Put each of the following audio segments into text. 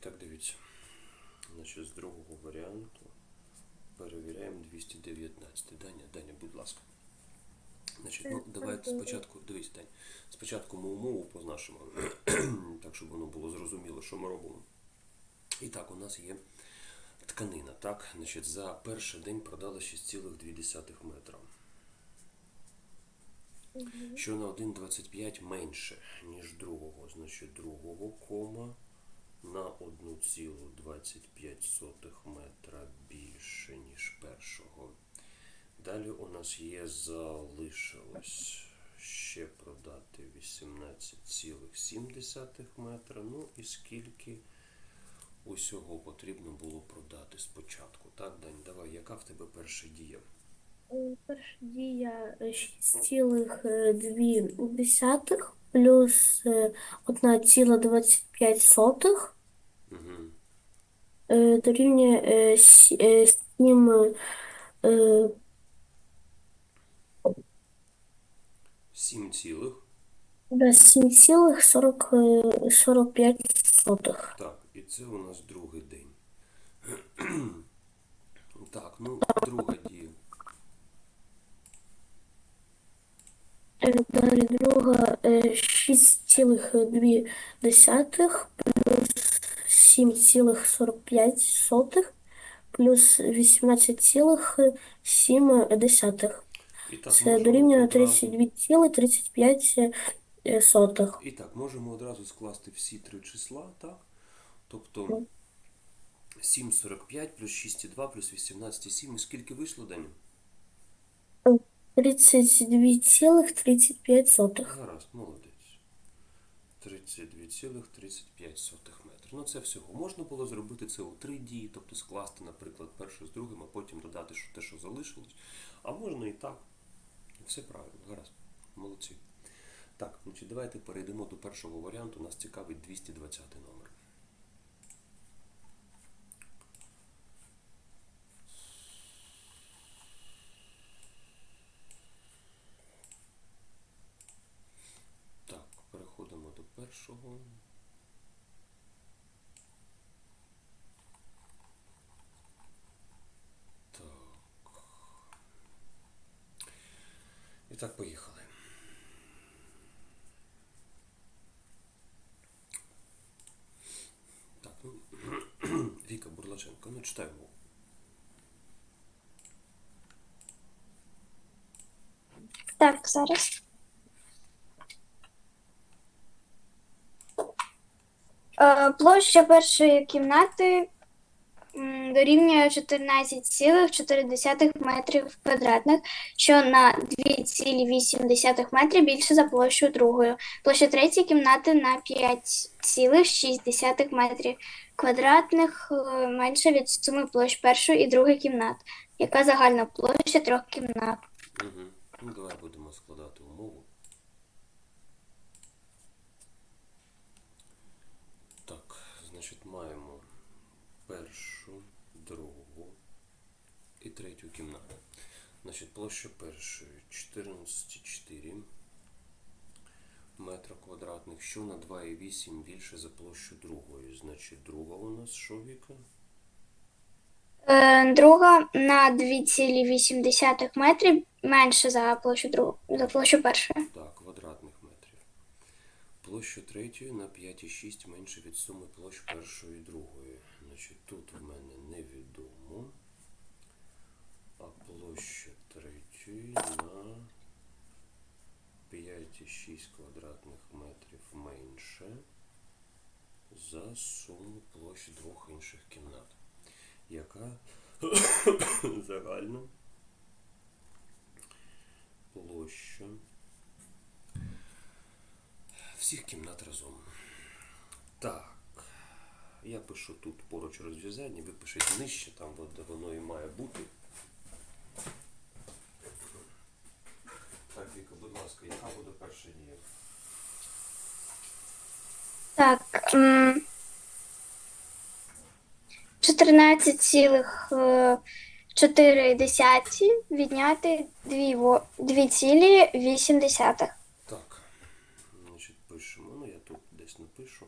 так, дивіться. Значить, з другого варіанту перевіряємо 219. Даня, Даня, будь ласка. Значить, ну, давайте спочатку, дивись, Дань, спочатку ми умову позначимо, так, щоб воно було зрозуміло, що ми робимо. І так, у нас є тканина, так? Значить, за перший день продали 6,2 метра. Що на 1,25 менше, ніж другого. Значить, другого кома на 1,25 метра більше, ніж першого. Далі у нас є залишилось ще продати 18,7 метра. Ну і скільки усього потрібно було продати спочатку. Так, Дань, давай, яка в тебе перша дія? Е, Перша дія е, 6,2 плюс е, 1,25 Угу. е, дорівнює е, сі- е, 7, е, 7 цілих. да, 7,45. Так, і це у нас другий день. Так, ну, друга дія. Е, Далі друга е, 6,2 плюс 7,45 плюс 18,7. І Це дорівнює одразу- 32,35 е. І так, можемо одразу скласти всі три числа, так? Тобто Ну. 7,45 плюс 6,2 плюс 18,7. І скільки вийшло, Даня? 32,35 сотих. Гаразд, молодець. 32,35 метрів. Ну це всього. Можна було зробити це у три дії, тобто скласти, наприклад, першу з другим, а потім додати що те, що залишилось. А можна і так. Все правильно, гаразд. Молодці. Так, значить, давайте перейдемо до першого варіанту. Нас цікавить 220 номер. Так, переходимо до. Так. І так, поїхали. Так, ну, Віка Бурлаченко, ну читай мову. Так, зараз. Е, Площа першої кімнати дорівнює 14,4 метрів квадратних, що на 2,8 метрів більше за площу другої. Площа третьої кімнати на 5,6 метрів квадратних е, менше від суми площ першої і другої кімнат. Яка загальна площа трьох кімнат? Угу. Ну, давай будемо складати умову. Так, значить, маємо першу, другу і третю кімнату. Значить, площа першої 14,4 метра квадратних, що на 2,8 більше за площу другої. Значить, друга у нас що, Віка? Е, Друга на 2,8 метрів менше за площу друг... за площу першої. Так, квадратних метрів. Площа третьої на 5,6 менше від суми площ першої і другої. Значить, тут в мене невідомо. А площа третьої на 5,6 квадратних метрів менше за суму площ двох інших кімнат. Яка загальна площа всіх кімнат разом. Так. Я пишу тут поруч розв'язання, ви пишете нижче, там де воно і має бути. Так, Віка, будь ласка, яка буде перша дія? Так. м, 14,4 відняти 2,8. Так. Значить, пишемо. Ну, я тут десь напишу.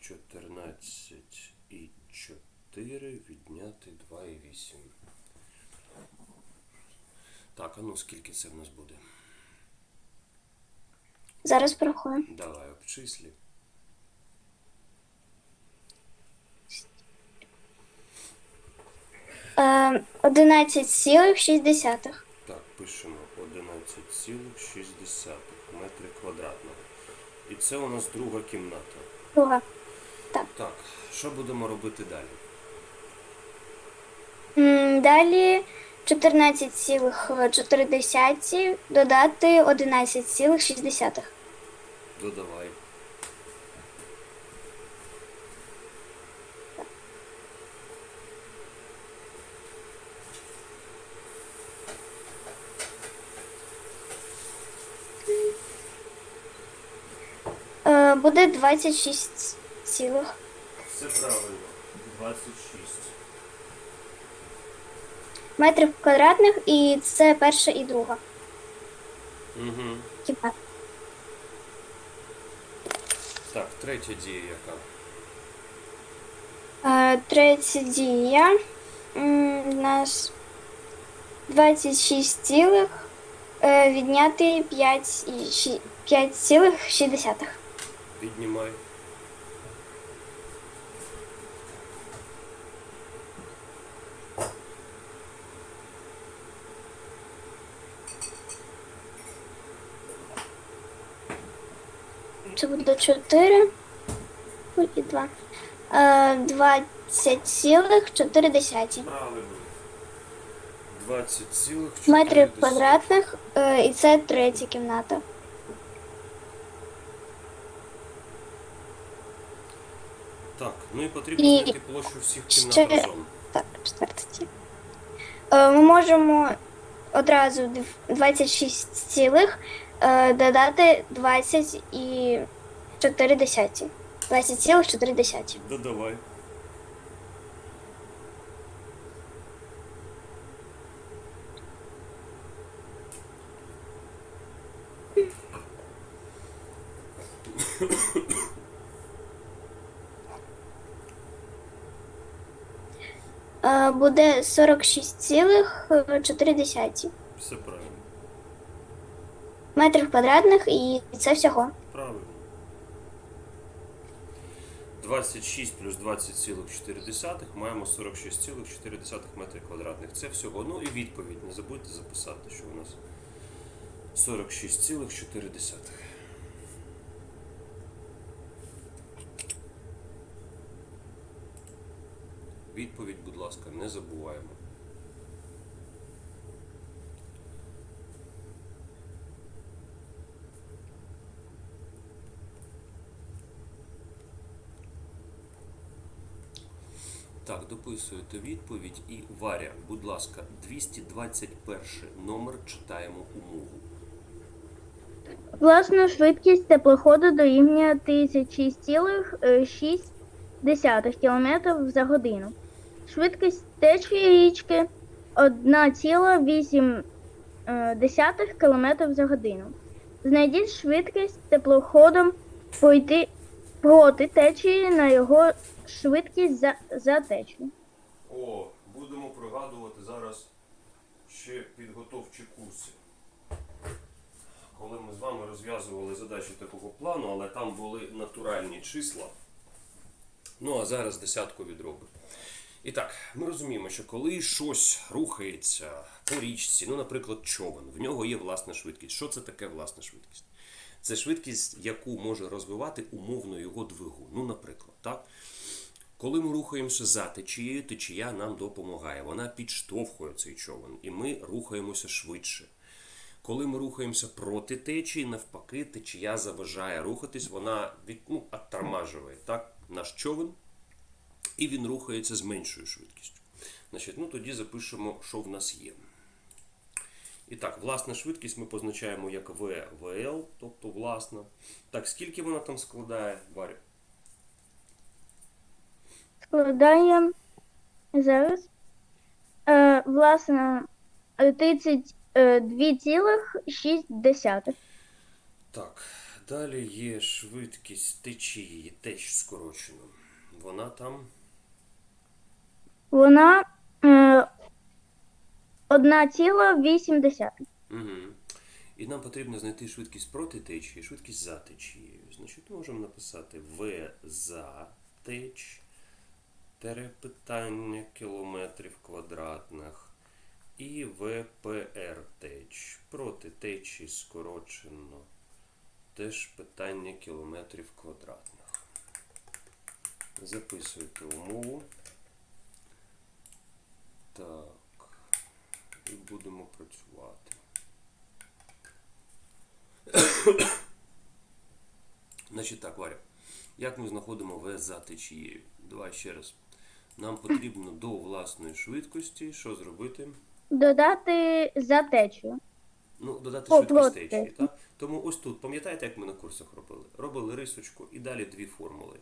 14 і 4 відняти 2 і 8. Так, а ну скільки це в нас буде? Зараз порахуємо. Давай обчислі. Е, 11,6. Так, пишемо 11,6 метри квадратних. І це у нас друга кімната. Друга. Так, що будемо робити далі? М, Далі 14,4 додати 11,6. Додавай. Е, Буде 26 цілих. Все правильно. 26. метрів квадратних, і це перша і друга Угу. кімната. Так, третя дія яка? Е, Третя дія. М, У нас 26 цілих е, відняти 5 і 5,6. Віднімай. Це буде 4 і 2. Е, 20,4 Правильно. 20,4. метрів квадратних, е, і це третя кімната. Так, ну і потрібно І знайти площу всіх кімнат ще- разом. Так, четвертий. Е, Ми можемо одразу дв- 26 цілих е, додати 20 і 4 десяті. 20 цілих 4 десяті. Додавай. Е, Буде 46 цілих 4 десяті. Все правильно. метрів квадратних, і це всього. Правильно. 26 плюс 20,4 маємо 46,4 метри квадратних. Це всього. Ну і відповідь. Не забудьте записати, що у нас 46,4. Відповідь, будь ласка, не забуваємо. Так, дописуєте відповідь і Варя, будь ласка, 221 номер читаємо умову. Власна швидкість теплоходу дорівнює 1006,6 км за годину. Швидкість течії річки 1,8 км за годину. Знайдіть швидкість теплоходом пройти проти течії на його швидкість за, за течію. О, будемо пригадувати зараз ще підготовчі курси. Коли ми з вами розв'язували задачі такого плану, але там були натуральні числа. Ну а зараз десяткові дроби. І так, ми розуміємо, що коли щось рухається по річці, ну, наприклад, човен, в нього є власна швидкість. Що це таке власна швидкість? Це швидкість, яку може розвивати умовно його двигун. Ну, наприклад, так? Коли ми рухаємося за течією, течія нам допомагає. Вона підштовхує цей човен, і ми рухаємося швидше. Коли ми рухаємося проти течії, навпаки, течія заважає рухатись, вона від, ну, так, наш човен, і він рухається з меншою швидкістю. Значить, ну, тоді запишемо, що в нас є. І так, власна швидкість ми позначаємо як V, VL, тобто власна. Так, скільки вона там складає, Варя? Складає зараз е, власне 32,6. Так, далі є швидкість течії, теч скорочено. Вона там Вона е, 1,8. Угу. І нам потрібно знайти швидкість проти течії, швидкість за течією. Значить, можемо написати В за теч, тере питання кілометрів квадратних і ВПР теч. Проти течії скорочено теж питання кілометрів квадратних. Записуйте умову. Так. І будемо працювати. Значить так, Варя. Як ми знаходимо В за течією? Давай ще раз. Нам потрібно до власної швидкості що зробити? Додати за течію. Ну, додати О, швидкість течії, течії. так? Тому ось тут, пам'ятаєте, як ми на курсах робили? Робили рисочку і далі дві формули.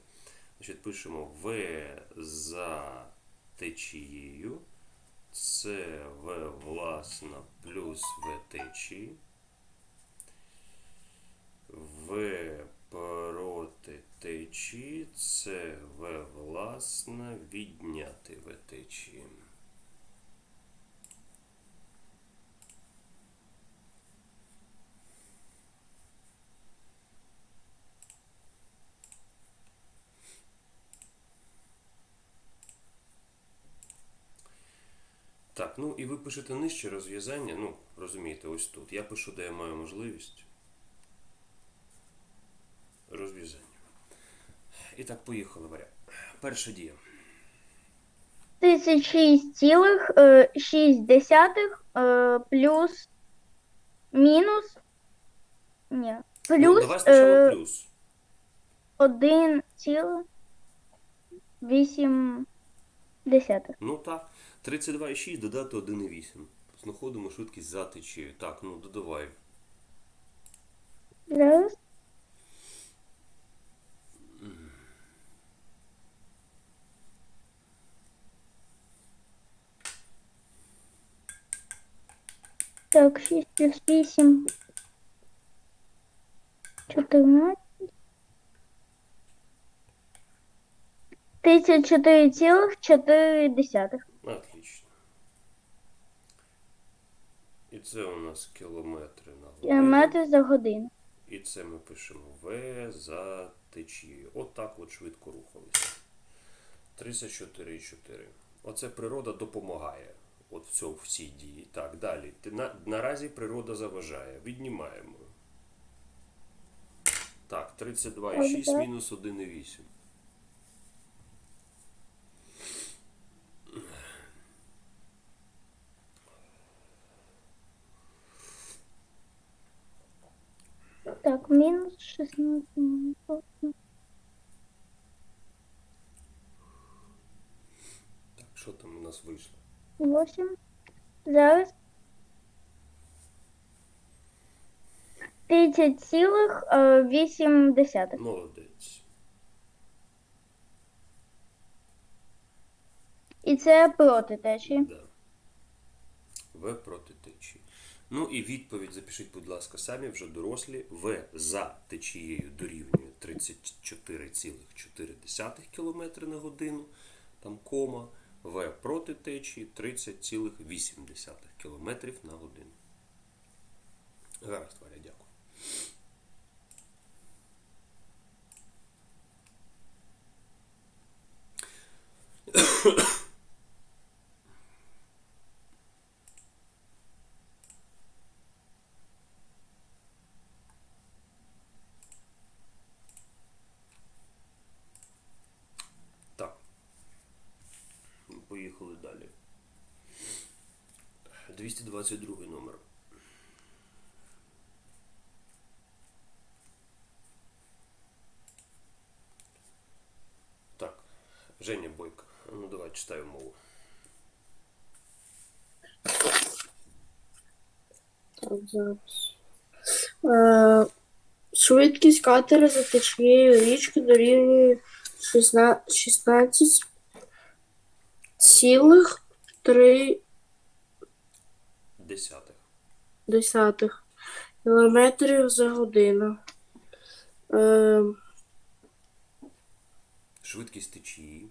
Значить, пишемо В за течією. В власна плюс В течії. В проти течі, це В власна відняти В Так, ну і ви пишете нижче розв'язання. Ну, розумієте, ось тут. Я пишу, де я маю можливість. Розв'язання. І так, поїхали, Варя. Перша дія. 36,6 е, плюс мінус. Ні. Плюс. ну, Плюс давай спочатку е, плюс. 1,8. Ну так. 32,6 додати 1,8. Знаходимо швидкість за течією. Так, ну додавай. Зараз. Так, 6 плюс 8. 14. 34,4. Отлично. І це у нас кілометри на годину. Кілометри за годину. І це ми пишемо В за течією. От от швидко рухалися. 34,4. Оце природа допомагає. От в цьому в цій дії. Так, далі. На, наразі природа заважає. Віднімаємо. Так, 32,6 мінус 1,8. Так, мінус 16. Так, що там у нас вийшло? 8. Зараз. 30,8. Молодець. І це проти течії. Да. В проти. Ну і відповідь запишіть, будь ласка, самі вже дорослі. В за течією дорівнює 34,4 км на годину. Там кома. В проти течії 30,8 км на годину. Гаразд, тваря, дякую. Так. Поїхали далі. 222 номер. Так. Женя Бойко. Ну давай читай мову. Так, зараз. Е, швидкість катера за течією річки дорівнює 16 16 цілих 3 Десятих. десятих кілометрів за годину. Е, Швидкість течії.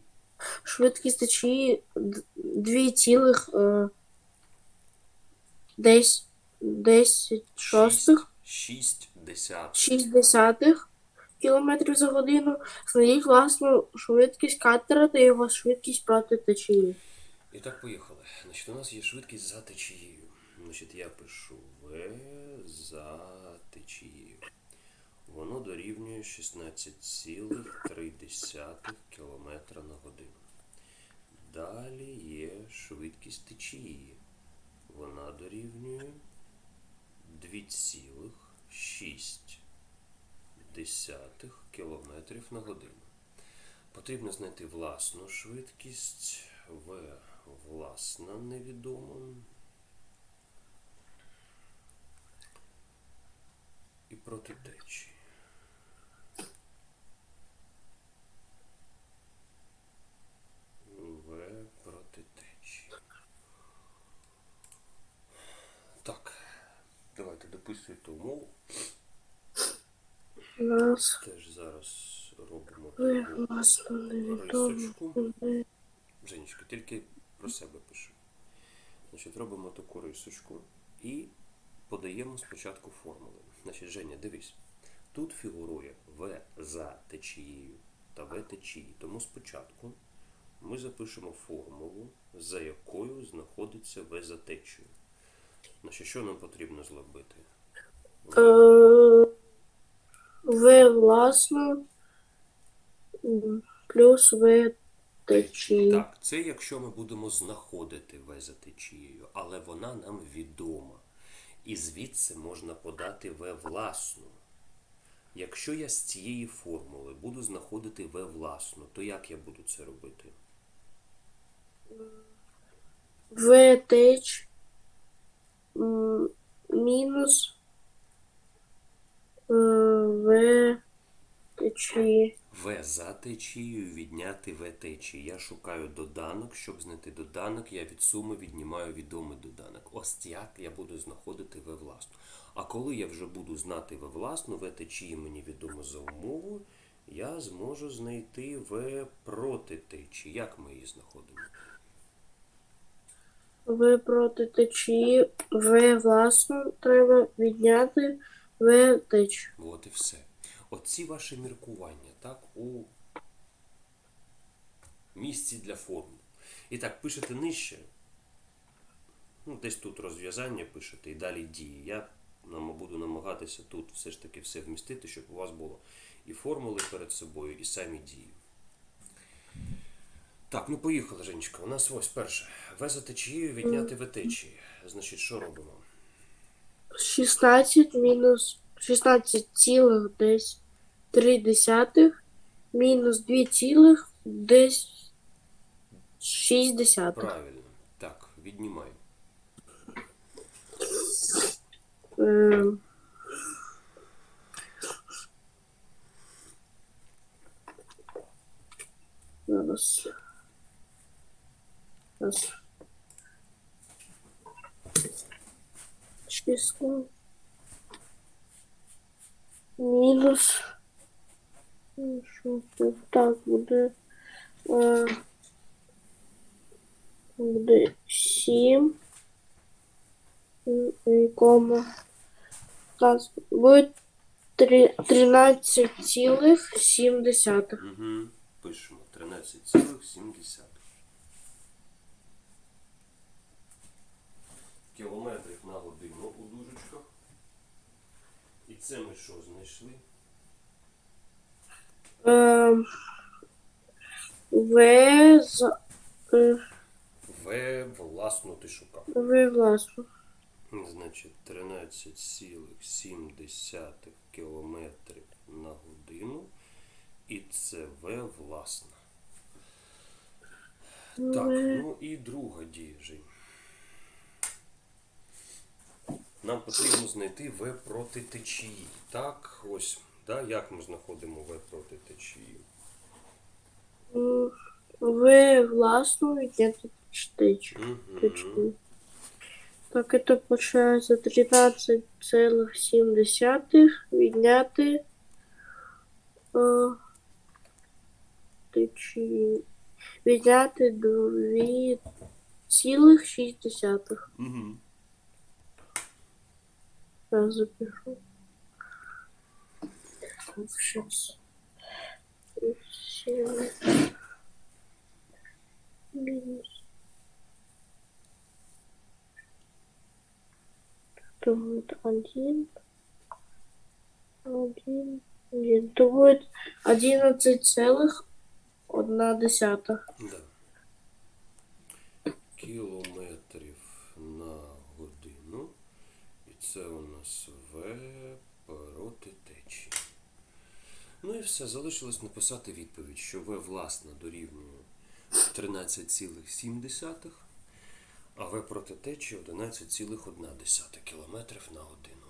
швидкість течії д- 2 цілих е, десь 10 шостих, 6 десятих. 6 десятих кілометрів за годину. Знайдіть власну швидкість катера та його швидкість проти течії. І так, поїхали. Значить, у нас є швидкість за течією. Значить, я пишу В за течією. Воно дорівнює 16,3 км на годину. Далі є швидкість течії. Вона дорівнює 2,6 км на годину. Потрібно знайти власну швидкість. В власна невідома. Проти течії. В проти течії. Так. Давайте дописуйте умову. Нас Теж зараз робимо невідомо. рисочку. Женечка, тільки про себе пишу. Значить, робимо таку рисочку і подаємо спочатку формули. Значить, Женя, дивись. Тут фігурує В за течією та В течії. Тому спочатку ми запишемо формулу, за якою знаходиться В за течією. Значить, що нам потрібно зробити? Е, ви власно плюс ви течії. Так, це якщо ми будемо знаходити В за течією, але вона нам відома. І звідси можна подати В власну. Якщо я з цієї формули буду знаходити В власну, то як я буду це робити? В теч мінус е, В течії. В за течією відняти В течії. Я шукаю доданок. Щоб знайти доданок, я від суми віднімаю відомий доданок. Ось як я буду знаходити В власну. А коли я вже буду знати В власну, В течії мені відомо за умовою, я зможу знайти В проти течії. Як ми її знаходимо? В проти течії. В власну треба відняти В теч. От і все. Оці ваші міркування, так, у місці для формул. І так, пишете нижче. Ну, десь тут розв'язання пишете і далі дії. Я буду намагатися тут все ж таки все вмістити, щоб у вас було і формули перед собою, і самі дії. Так, ну поїхали, Женечка. У нас ось перше. В за течією відняти В. Значить, що робимо? 16 мінус 16 цілих десь 3 десятих мінус 2 цілих десь 6 десятих. Правильно. Так, віднімай. Ем. Зараз. Зараз. Число. Мінус. Що так буде? Е, Буде 7. Кома. Раз. Буде три- 13,7. Угу. Пишемо 13,7. Кілометрів на годину у дужечках. І це ми що знайшли? Ем, В за е, В власну ти шукав. В власно. Значить, 13,7 кілометрів на годину. І це В власна. Так, ну і друга дія, Жень. Нам потрібно знайти В проти течії. Так, ось, да, як ми знаходимо В проти течії? М, В власну. Угу. Так, это получается 13,7 відняти е, течії. Відняти 2,6. Угу. Зараз запишу. Сім. Мінус. Один. Один. Один. То одиннадцать целых одна десятая. Да. Кілометрів на годину. І це у нас В проти течії. Ну і все, залишилось написати відповідь, що В власне дорівнює 13,7, а В проти течії 11,1 км на годину.